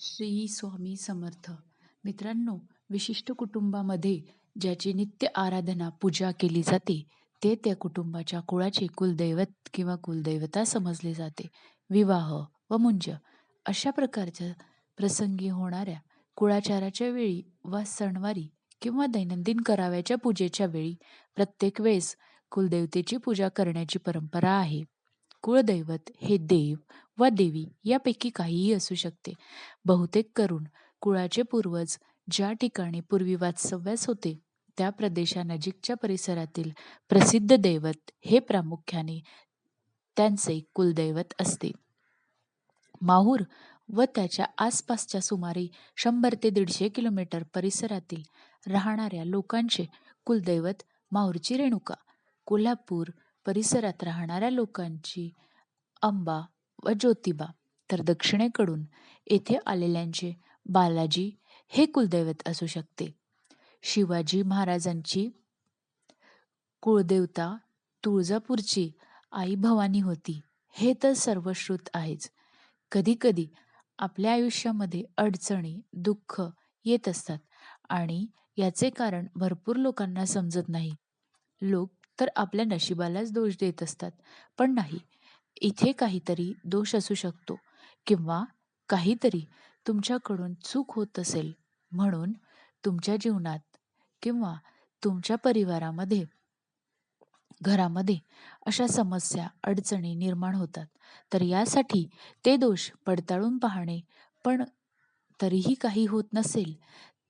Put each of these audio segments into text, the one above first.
श्री स्वामी समर्थ. मित्रांनो विशिष्ट कुटुंबामध्ये ज्याची नित्य आराधना पूजा केली जाते ते त्या कुटुंबाच्या कुळाचे कुलदैवत किंवा कुलदैवता समजले जाते. विवाह व मुंज अशा प्रकारच्या प्रसंगी होणाऱ्या कुळाचाराच्या वेळी वा सणवारी किंवा दैनंदिन कराव्याच्या पूजेच्या वेळी प्रत्येक वेळेस कुलदेवतेची पूजा करण्याची परंपरा आहे. कुळदैवत हे देव वा देवी यापैकी काहीही असू शकते. बहुतेक करून कुळाचे पूर्वज ज्या ठिकाणी पूर्वी वास्तव्यास होते त्या प्रदेशानजीकच्या परिसरातील प्रसिद्ध दैवत हे प्रामुख्याने त्यांचे कुलदैवत असते. माहूर व त्याच्या आसपासच्या सुमारे शंभर ते दीडशे किलोमीटर परिसरातील राहणाऱ्या लोकांचे कुलदैवत माहूरची रेणुका कोल्हापूर परिसरात राहणाऱ्या लोकांची अंबा व ज्योतिबा तर दक्षिणेकडून येथे आलेल्यांचे बालाजी हे कुलदैवत असू शकते. शिवाजी महाराजांची कुळदेवता तुळजापूरची आई भवानी होती हे तर सर्वश्रुत आहेच. कधीकधी आपल्या आयुष्यामध्ये अडचणी दुःख येत असतात आणि याचे कारण भरपूर लोकांना समजत नाही. लोक तर आपल्या नशिबालाच दोष देत असतात. पण नाही इथे काहीतरी दोष असू शकतो किंवा काहीतरी तुमच्याकडून चूक होत असेल म्हणून तुमच्या जीवनात किंवा तुमच्या परिवारामध्ये घरामध्ये अशा समस्या अडचणी निर्माण होतात. तर यासाठी ते दोष पडताळून पाहणे पण तरीही काही होत नसेल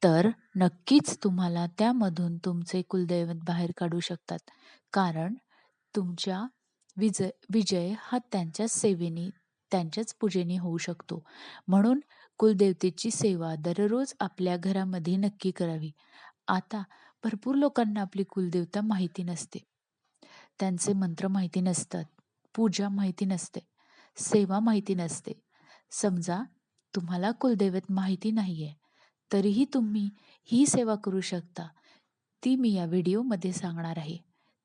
तर नक्कीच तुम्हाला त्यामधून तुमचे कुलदैवत बाहेर काढू शकतात. कारण तुमच्या विजय विजय हा त्यांच्याच सेवेने त्यांच्याच पूजेने होऊ शकतो. म्हणून कुलदेवतेची सेवा दररोज आपल्या घरामध्ये नक्की करावी. आता भरपूर लोकांना आपली कुलदेवता माहिती नसते. त्यांचे मंत्र माहिती नसतात. पूजा माहिती नसते. सेवा माहिती नसते. समजा तुम्हाला कुलदैवत माहिती नाही आहे तरीही तुम्ही ही सेवा करू शकता. ती मी या व्हिडिओमध्ये सांगणार आहे.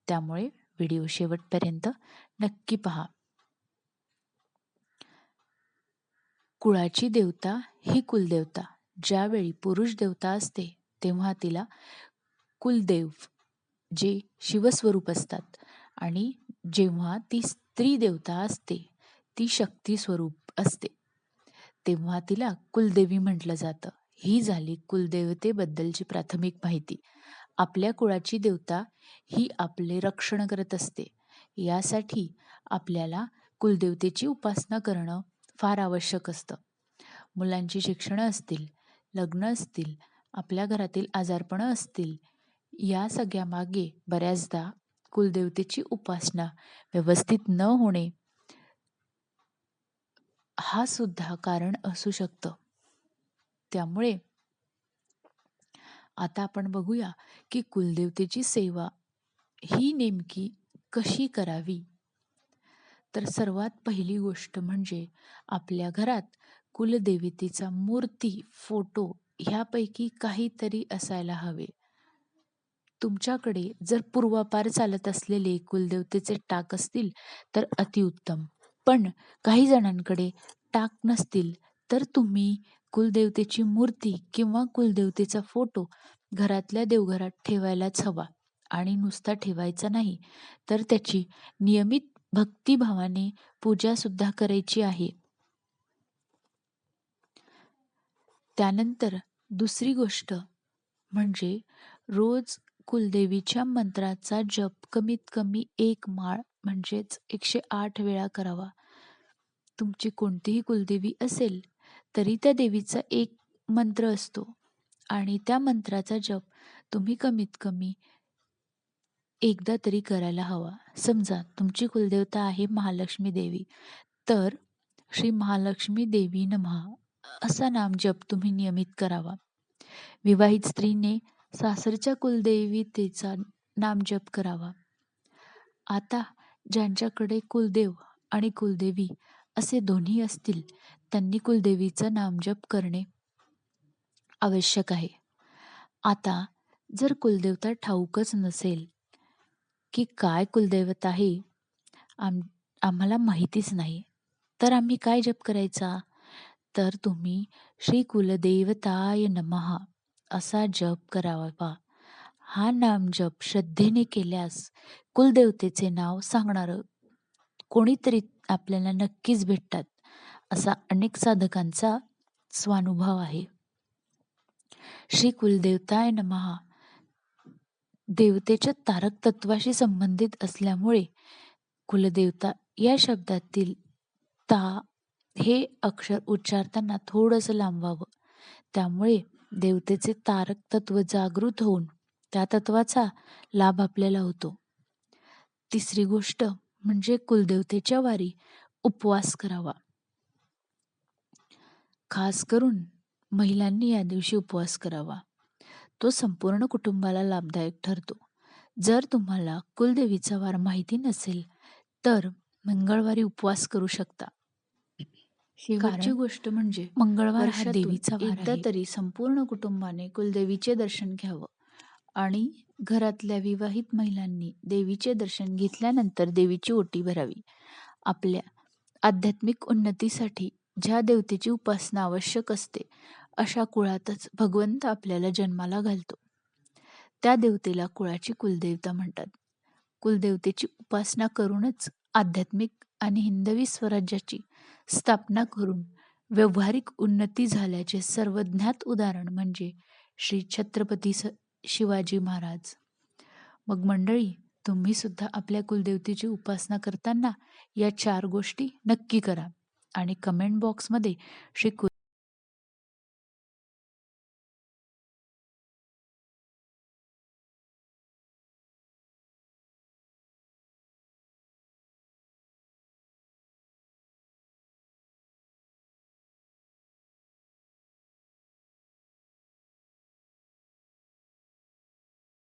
त्यामुळे व्हिडिओ शेवटपर्यंत नक्की पहा. कुळाची देवता ही कुलदेवता. ज्यावेळी पुरुष देवता असते तेव्हा तिला कुलदेव जे शिवस्वरूप असतात आणि जेव्हा ती स्त्री देवता असते ती शक्ती स्वरूप असते. तेव्हा तिला कुलदेवी म्हटलं जातं. ही झाली कुलदेवतेबद्दलची प्राथमिक माहिती. आपल्या कुळाची देवता ही आपले रक्षण करत असते. यासाठी आपल्याला कुलदेवतेची उपासना करणं फार आवश्यक असतं. मुलांची शिक्षणं असतील लग्न असतील आपल्या घरातील आजारपणं असतील या सगळ्या मागे बऱ्याचदा कुलदेवतेची उपासना व्यवस्थित न होणे हा सुद्धा कारण असू शकतं. त्यामुळे आता आपण बघूया की कुलदेवतेची सेवा ही नेमकी कशी करावी? तर सर्वात पहिली गोष्ट म्हणजे आपल्या घरात कुलदेवतेचा मूर्ती फोटो ह्यापैकी काहीतरी असायला हवे. तुमच्याकडे जर पूर्वापार चालत असलेले कुलदेवतेचे टाक असतील तर अतिउत्तम. पण काही जणांकडे टाक नसतील तर तुम्ही कुलदेवतेची मूर्ती किंवा कुलदेवतेचा फोटो घरातल्या देवघरात ठेवायलाच हवा आणि नुसता ठेवायचा नाही तर त्याची नियमित भक्तिभावाने पूजासुद्धा करायची आहे. त्यानंतर दुसरी गोष्ट म्हणजे रोज कुलदेवीच्या मंत्राचा जप कमीत कमी एक माळ म्हणजेच एकशे आठ वेळा करावा. तुमची कोणतीही कुलदेवी असेल तरी त्या देवीचा एक मंत्र असतो. आणि त्या मंत्राचा जप तुम्ही कमीत कमी एकदा तरी करायला हवा. समजा तुमची कुलदेवता आहे महालक्ष्मी देवी तर श्री महालक्ष्मी देवी नमः असा नाम जप तुम्ही नियमित करावा. विवाहित स्त्रीने सासरच्या कुलदेवीतेचा नाम जप करावा. आता ज्यांच्याकडे कुलदेव आणि कुलदेवी असे दोन्ही असतील त्यांनी कुलदेवीचं नामजप करणे आवश्यक आहे. आता जर कुलदेवता ठाऊकच नसेल की काय कुलदैवत आहे आम आम्हाला माहितीच नाही. तर आम्ही काय जप करायचा? तर तुम्ही श्री कुलदेवताय नमः असा जप करावा. हा नाम जप श्रद्धेने केल्यास कुलदेवतेचे नाव सांगणारं कोणीतरी आपल्याला नक्कीच भेटतात. असा अनेक साधकांचा स्वानुभव आहे. श्री कुलदेवताय नमहा देवतेच्या तारक तत्वाशी संबंधित असल्यामुळे कुलदेवता या शब्दातील ता हे अक्षर उच्चारताना थोडंसं लांबवावं त्यामुळे देवतेचे तारक तत्व जागृत होऊन त्या तत्वाचा लाभ आपल्याला होतो. तिसरी गोष्ट म्हणजे कुलदेवतेच्या वारी उपवास करावा. खास करून महिलांनी या दिवशी उपवास करावा. तो संपूर्ण कुटुंबाला लाभदायक ठरतो. जर तुम्हाला कुलदेवीचा वार माहिती नसेल तर मंगळवारी उपवास करू शकता. शेवटची गोष्ट म्हणजे मंगळवार हा देवीचा एकदा. तरी संपूर्ण कुटुंबाने कुलदेवीचे दर्शन घ्यावं आणि घरातल्या विवाहित महिलांनी देवीचे दर्शन घेतल्यानंतर देवीची ओटी भरावी. आपल्या आध्यात्मिक उन्नतीसाठी ज्या देवतेची उपासना आवश्यक असते अशा कुळातच भगवंत आपल्याला जन्माला घालतो. त्या देवतेला कुळाची कुलदेवता म्हणतात. कुलदेवतेची उपासना करूनच आध्यात्मिक आणि हिंदवी स्वराज्याची स्थापना करून व्यवहारिक उन्नती झाल्याचे सर्वज्ञात उदाहरण म्हणजे श्री छत्रपती स शिवाजी महाराज. मग मंडळी तुम्ही सुद्धा आपल्या कुलदेवतेची उपासना करताना या चार गोष्टी नक्की करा. आणि कमेंट बॉक्समध्ये श्री कुल